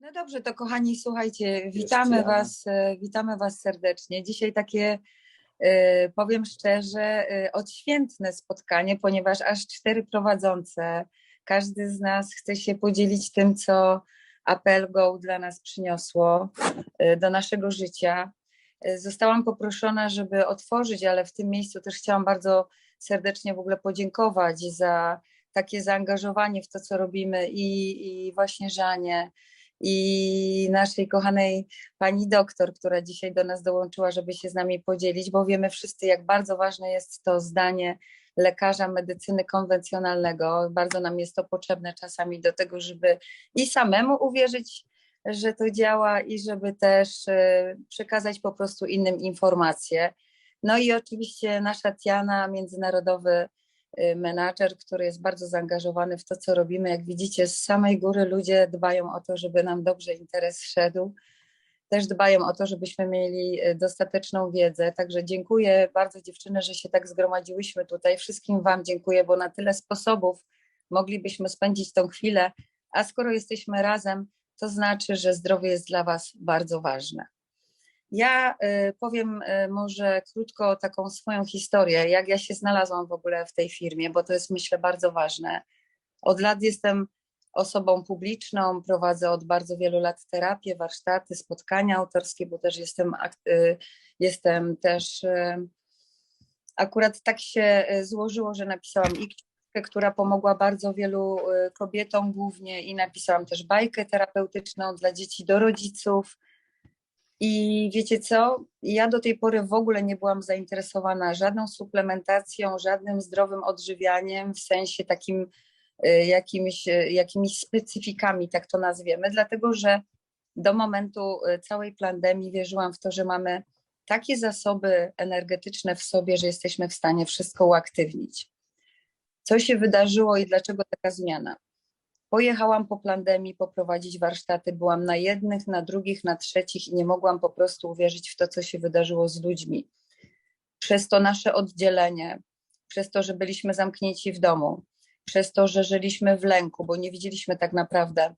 No dobrze, to kochani, słuchajcie, witamy Was, e, witamy Was serdecznie. Dzisiaj takie, e, powiem szczerze, e, odświętne spotkanie, ponieważ aż cztery prowadzące, każdy z nas chce się podzielić tym, co Apple Go dla nas przyniosło do naszego życia. Zostałam poproszona, żeby otworzyć, ale w tym miejscu też chciałam bardzo serdecznie w ogóle podziękować za takie zaangażowanie w to, co robimy i, i właśnie Żanie, i naszej kochanej pani doktor, która dzisiaj do nas dołączyła, żeby się z nami podzielić, bo wiemy wszyscy, jak bardzo ważne jest to zdanie lekarza medycyny konwencjonalnego. Bardzo nam jest to potrzebne czasami do tego, żeby i samemu uwierzyć, że to działa, i żeby też e, przekazać po prostu innym informacje. No i oczywiście nasza Tiana, międzynarodowy menadżer, który jest bardzo zaangażowany w to, co robimy. Jak widzicie, z samej góry ludzie dbają o to, żeby nam dobrze interes szedł. Też dbają o to, żebyśmy mieli y, dostateczną wiedzę. Także dziękuję bardzo dziewczyny, że się tak zgromadziłyśmy tutaj. Wszystkim Wam dziękuję, bo na tyle sposobów moglibyśmy spędzić tą chwilę. A skoro jesteśmy razem, to znaczy, że zdrowie jest dla Was bardzo ważne. Ja y, powiem y, może krótko taką swoją historię, jak ja się znalazłam w ogóle w tej firmie, bo to jest myślę bardzo ważne. Od lat jestem osobą publiczną, prowadzę od bardzo wielu lat terapię, warsztaty, spotkania autorskie, bo też jestem, y, jestem też akurat tak się złożyło, że napisałam i która pomogła bardzo wielu kobietom głównie i napisałam też bajkę terapeutyczną dla dzieci do rodziców. I wiecie co? Ja do tej pory w ogóle nie byłam zainteresowana żadną suplementacją, żadnym zdrowym odżywianiem, w sensie takim y, jakimiś, y, jakimiś specyfikami, tak to nazwiemy, dlatego że do momentu y, całej pandemii wierzyłam w to, że mamy takie zasoby energetyczne w sobie, że jesteśmy w stanie wszystko uaktywnić. Co się wydarzyło i dlaczego taka zmiana? Pojechałam po pandemii poprowadzić warsztaty, byłam na jednych, na drugich, na trzecich i nie mogłam po prostu uwierzyć w to, co się wydarzyło z ludźmi. Przez to nasze oddzielenie, przez to, że byliśmy zamknięci w domu, przez to, że żyliśmy w lęku, bo nie widzieliśmy tak naprawdę,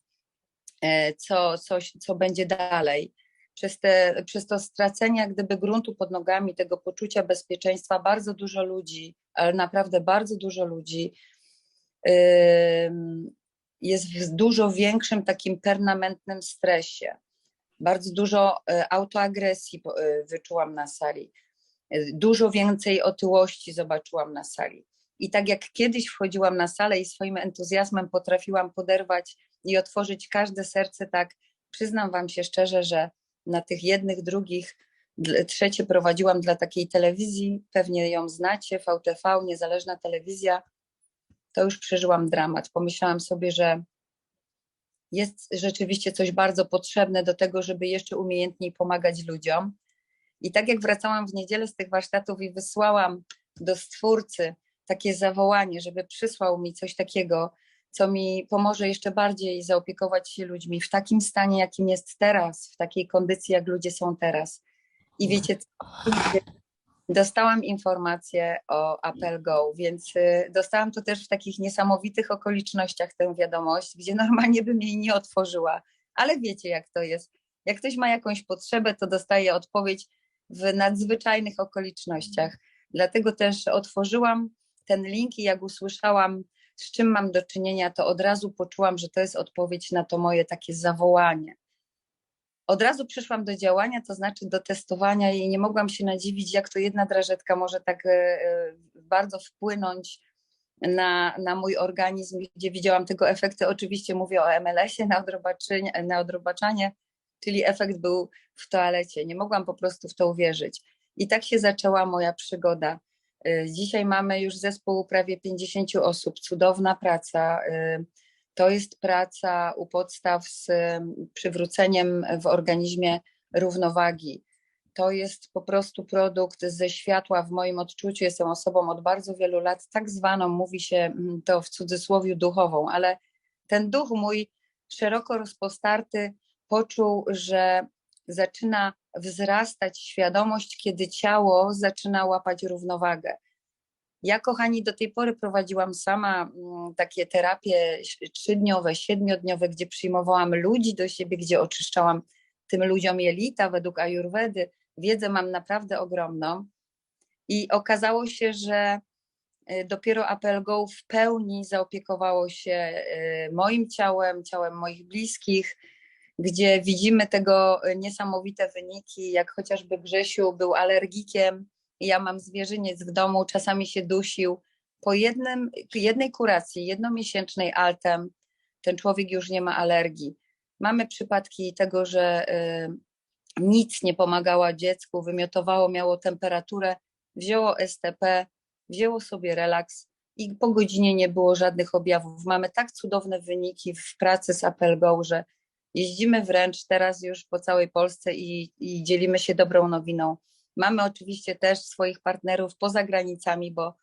e, co, coś, co będzie dalej. Przez, te, przez to stracenie jak gdyby gruntu pod nogami, tego poczucia bezpieczeństwa, bardzo dużo ludzi, ale naprawdę bardzo dużo ludzi jest w dużo większym takim permanentnym stresie. Bardzo dużo e, autoagresji e, wyczułam na sali. E, Dużo więcej otyłości zobaczyłam na sali. I tak jak kiedyś wchodziłam na salę i swoim entuzjazmem potrafiłam poderwać i otworzyć każde serce, tak przyznam Wam się szczerze, że na tych jednych, drugich, trzecie prowadziłam dla takiej telewizji, pewnie ją znacie, VTV, niezależna telewizja, to już przeżyłam dramat. Pomyślałam sobie, że jest rzeczywiście coś bardzo potrzebne do tego, żeby jeszcze umiejętniej pomagać ludziom. I tak jak wracałam w niedzielę z tych warsztatów i wysłałam do stwórcy takie zawołanie, żeby przysłał mi coś takiego, co mi pomoże jeszcze bardziej zaopiekować się ludźmi w takim stanie, jakim jest teraz, w takiej kondycji, jak ludzie są teraz. I wiecie, co? Dostałam informację o Apple Go, więc y, dostałam to też w takich niesamowitych okolicznościach tę wiadomość, gdzie normalnie bym jej nie otworzyła. Ale wiecie, jak to jest. Jak ktoś ma jakąś potrzebę, to dostaje odpowiedź w nadzwyczajnych okolicznościach. Dlatego też otworzyłam ten link i jak usłyszałam, z czym mam do czynienia, to od razu poczułam, że to jest odpowiedź na to moje takie zawołanie. Od razu przyszłam do działania, to znaczy do testowania i nie mogłam się nadziwić, jak to jedna drażetka może tak e, e, bardzo wpłynąć na, na mój organizm, gdzie widziałam tego efekty. Oczywiście mówię o MLS-ie na, na odrobaczanie, czyli efekt był w toalecie. Nie mogłam po prostu w to uwierzyć. I tak się zaczęła moja przygoda. Y, Dzisiaj mamy już zespół prawie 50 osób, cudowna praca. To jest praca u podstaw z y, przywróceniem w organizmie równowagi. To jest po prostu produkt ze światła w moim odczuciu. Jestem osobą od bardzo wielu lat, tak zwaną, mówi się mm, to w cudzysłowie duchową, ale ten duch mój szeroko rozpostarty poczuł, że zaczyna wzrastać świadomość, kiedy ciało zaczyna łapać równowagę. Ja, kochani, do tej pory prowadziłam sama mm, takie terapie trzydniowe, siedmiodniowe, gdzie przyjmowałam ludzi do siebie, gdzie oczyszczałam tym ludziom jelita według Ayurvedy. Wiedzę mam naprawdę ogromną. I okazało się, że y, dopiero Apple Go w pełni zaopiekowało się y, moim ciałem, ciałem moich bliskich, gdzie widzimy tego niesamowite wyniki, jak chociażby Grzesiu był alergikiem, ja mam zwierzyniec w domu, czasami się dusił. Po jednym, jednej kuracji, jednomiesięcznej altem, ten człowiek już nie ma alergii. Mamy przypadki tego, że y, nic nie pomagało dziecku, wymiotowało, miało temperaturę, wzięło STP, wzięło sobie relaks i po godzinie nie było żadnych objawów. Mamy tak cudowne wyniki w pracy z Apple Go, że jeździmy wręcz teraz już po całej Polsce i, i dzielimy się dobrą nowiną. Mamy oczywiście też swoich partnerów poza granicami, bo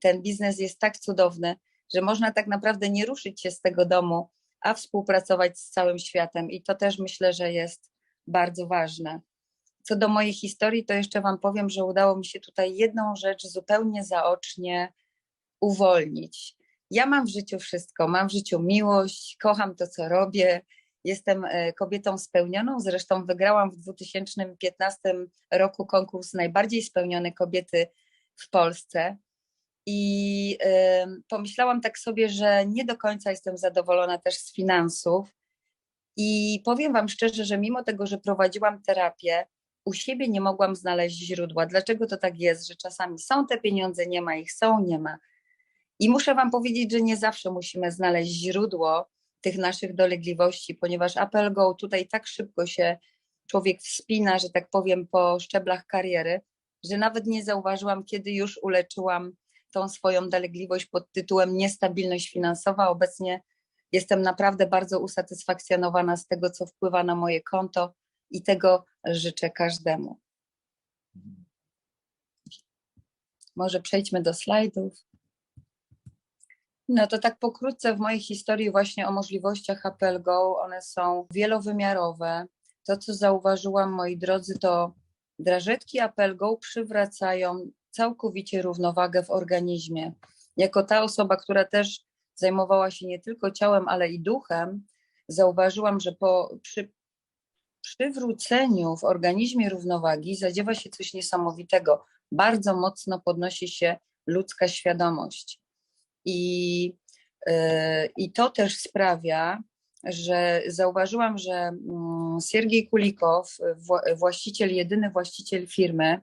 ten biznes jest tak cudowny, że można tak naprawdę nie ruszyć się z tego domu, a współpracować z całym światem. I to też myślę, że jest bardzo ważne. Co do mojej historii, to jeszcze Wam powiem, że udało mi się tutaj jedną rzecz zupełnie zaocznie uwolnić. Ja mam w życiu wszystko. Mam w życiu miłość, kocham to, co robię, Jestem e, kobietą spełnioną, zresztą wygrałam w 2015 roku konkurs najbardziej spełnione kobiety w Polsce. I pomyślałam tak sobie, że nie do końca jestem zadowolona też z finansów. I powiem Wam szczerze, że mimo tego, że prowadziłam terapię, u siebie nie mogłam znaleźć źródła. Dlaczego to tak jest, że czasami są te pieniądze, nie ma ich, są, nie ma. I muszę Wam powiedzieć, że nie zawsze musimy znaleźć źródło, tych naszych dolegliwości, ponieważ Apple Go tutaj tak szybko się człowiek wspina, że tak powiem, po szczeblach kariery, że nawet nie zauważyłam, kiedy już uleczyłam tą swoją dolegliwość pod tytułem niestabilność finansowa. Obecnie jestem naprawdę bardzo usatysfakcjonowana z tego, co wpływa na moje konto i tego życzę każdemu. Może przejdźmy do slajdów. No to tak pokrótce w mojej historii właśnie o możliwościach Apple Go, one są wielowymiarowe. To, co zauważyłam, moi drodzy, to drażetki Apple Go przywracają całkowicie równowagę w organizmie. Jako ta osoba, która też zajmowała się nie tylko ciałem, ale i duchem, zauważyłam, że po przy przywróceniu w organizmie równowagi zadziewa się coś niesamowitego. Bardzo mocno podnosi się ludzka świadomość. I, e, I to też sprawia, że zauważyłam, że mm, Siergiej Kulikow, właściciel, jedyny właściciel firmy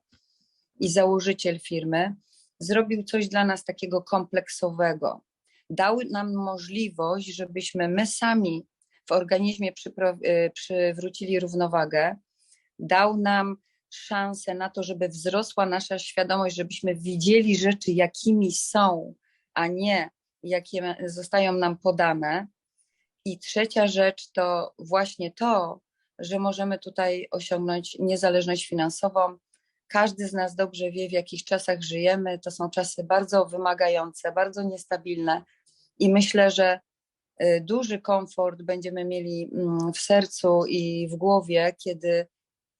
i założyciel firmy, zrobił coś dla nas takiego kompleksowego. Dał nam możliwość, żebyśmy my sami w organizmie e, przywrócili równowagę. Dał nam szansę na to, żeby wzrosła nasza świadomość, żebyśmy widzieli rzeczy, jakimi są, a nie jakie zostają nam podane. I trzecia rzecz to właśnie to, że możemy tutaj osiągnąć niezależność finansową. Każdy z nas dobrze wie, w jakich czasach żyjemy. To są czasy bardzo wymagające, bardzo niestabilne i myślę, że y, duży komfort będziemy mieli mm, w sercu i w głowie, kiedy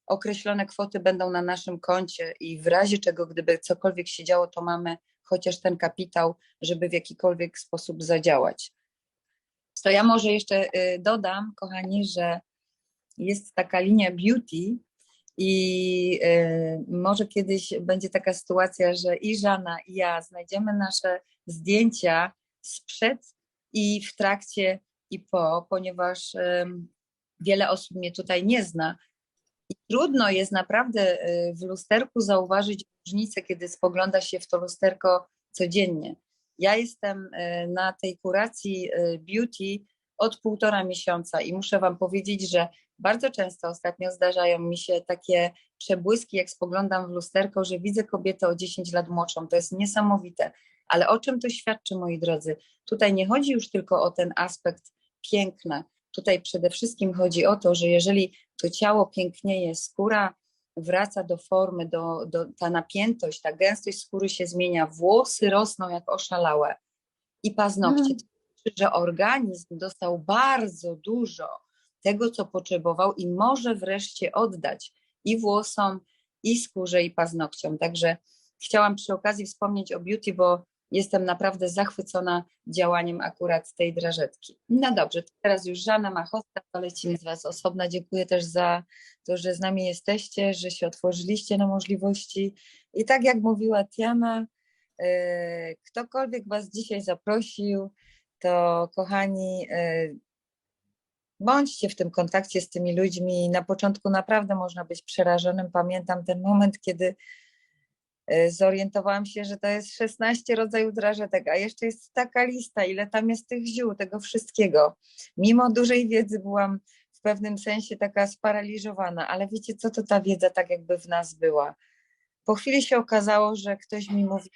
określone kwoty będą na naszym koncie i w razie czego, gdyby cokolwiek się działo, to mamy chociaż ten kapitał, żeby w jakikolwiek sposób zadziałać. To ja może jeszcze y, dodam, kochani, że jest taka linia beauty i y, może kiedyś będzie taka sytuacja, że i Żana, i ja znajdziemy nasze zdjęcia sprzed i w trakcie i po, ponieważ wiele osób mnie tutaj nie zna, trudno jest naprawdę y, w lusterku zauważyć różnicę, kiedy spogląda się w to lusterko codziennie. Ja jestem y, na tej kuracji y, beauty od półtora miesiąca i muszę Wam powiedzieć, że bardzo często ostatnio zdarzają mi się takie przebłyski, jak spoglądam w lusterko, że widzę kobietę o 10 lat młodszą. To jest niesamowite. Ale o czym to świadczy, moi drodzy? Tutaj nie chodzi już tylko o ten aspekt piękna. Tutaj przede wszystkim chodzi o to, że jeżeli to ciało pięknieje, skóra wraca do formy, do, do, ta napiętość, ta gęstość skóry się zmienia, włosy rosną jak oszalałe i paznokcie. Mm. Że organizm dostał bardzo dużo tego, co potrzebował i może wreszcie oddać i włosom, i skórze, i paznokciom. Także chciałam przy okazji wspomnieć o beauty, bo jestem naprawdę zachwycona działaniem akurat tej drażetki. No dobrze, teraz już Żana Machowska, to lecimy z Was osobna. Dziękuję też za to, że z nami jesteście, że się otworzyliście na możliwości. I tak jak mówiła Tiana, e, ktokolwiek Was dzisiaj zaprosił, to kochani, e, bądźcie w tym kontakcie z tymi ludźmi. Na początku naprawdę można być przerażonym. Pamiętam ten moment, kiedy zorientowałam się, że to jest 16 rodzajów drażetek, a jeszcze jest taka lista, ile tam jest tych ziół, tego wszystkiego. Mimo dużej wiedzy byłam w pewnym sensie taka sparaliżowana, ale wiecie co, to ta wiedza tak jakby w nas była. Po chwili się okazało, że ktoś mi mówi,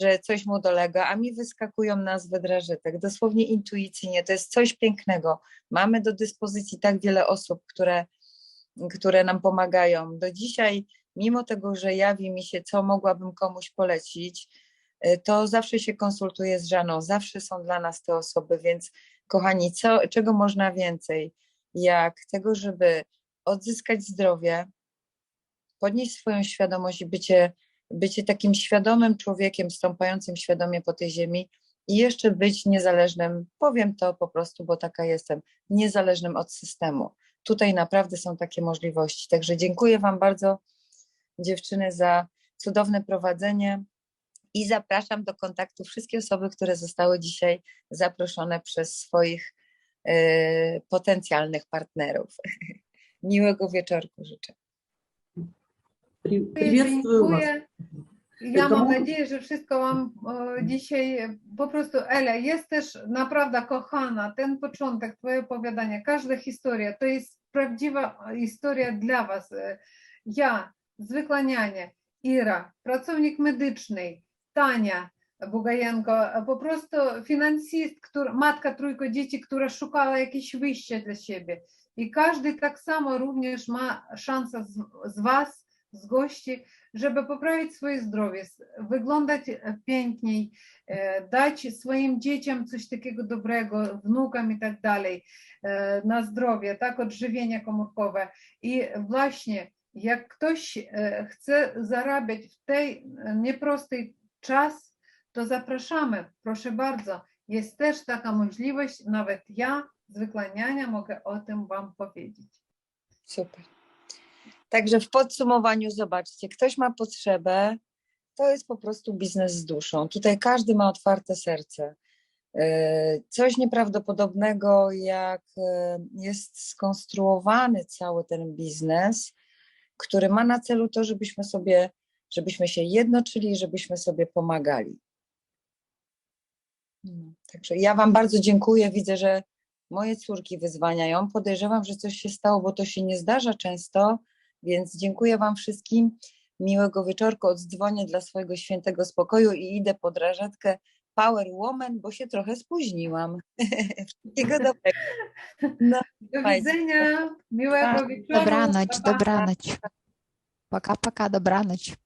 że coś mu dolega, a mi wyskakują nazwy drażetek, dosłownie intuicyjnie. To jest coś pięknego. Mamy do dyspozycji tak wiele osób, które, które nam pomagają. Do dzisiaj, mimo tego, że jawi mi się, co mogłabym komuś polecić, y, to zawsze się konsultuję z Żaną, zawsze są dla nas te osoby, więc kochani, co, czego można więcej, jak tego, żeby odzyskać zdrowie, podnieść swoją świadomość i bycie bycie takim świadomym człowiekiem, stąpającym świadomie po tej ziemi i jeszcze być niezależnym, powiem to po prostu, bo taka jestem, niezależnym od systemu. Tutaj naprawdę są takie możliwości. Także dziękuję Wam bardzo, dziewczyny za cudowne prowadzenie i zapraszam do kontaktu wszystkie osoby, które zostały dzisiaj zaproszone przez swoich e, potencjalnych partnerów. Miłego wieczorku życzę. Dziękuję. Ja mam nadzieję, że wszystko mam dzisiaj e, po prostu. Elia, jesteś naprawdę kochana. Ten początek, twoje opowiadanie, każda historia to jest prawdziwa e, historia dla was. Ja zwykła niania, Ira, pracownik medyczny, Tania Bugajenko, po prostu finansist, który, matka trójko dzieci, która szukała jakieś wyjścia dla siebie. I każdy tak samo również ma szansę z, Was, z gości, żeby poprawić swoje zdrowie, wyglądać piękniej, e, dać swoim dzieciom coś takiego dobrego, wnukom i tak dalej, e, na zdrowie, tak, odżywienie komórkowe. I właśnie jak ktoś e, chce zarabiać w tej e, nieprostej czas, to zapraszamy, proszę bardzo. Jest też taka możliwość, nawet ja, zwykła niania, mogę o tym Wam powiedzieć. Super. Także w podsumowaniu zobaczcie, ktoś ma potrzebę, to jest po prostu biznes z duszą. Tutaj każdy ma otwarte serce. E, Coś nieprawdopodobnego, jak jest skonstruowany cały ten biznes, który ma na celu to, żebyśmy sobie, żebyśmy się jednoczyli, żebyśmy sobie pomagali. No, Także ja Wam bardzo dziękuję. Widzę, że moje córki wyzwaniają. Podejrzewam, że coś się stało, bo to się nie zdarza często, więc dziękuję Wam wszystkim. Miłego wieczorku. Oddzwonię dla swojego świętego spokoju i idę po drażetkę power woman, bo się trochę spóźniłam. Wszystkiego dobrego. No, do widzenia, miłego tak. wieczoru. Dobranoc, dobranoc. Paka, paka, dobranoc.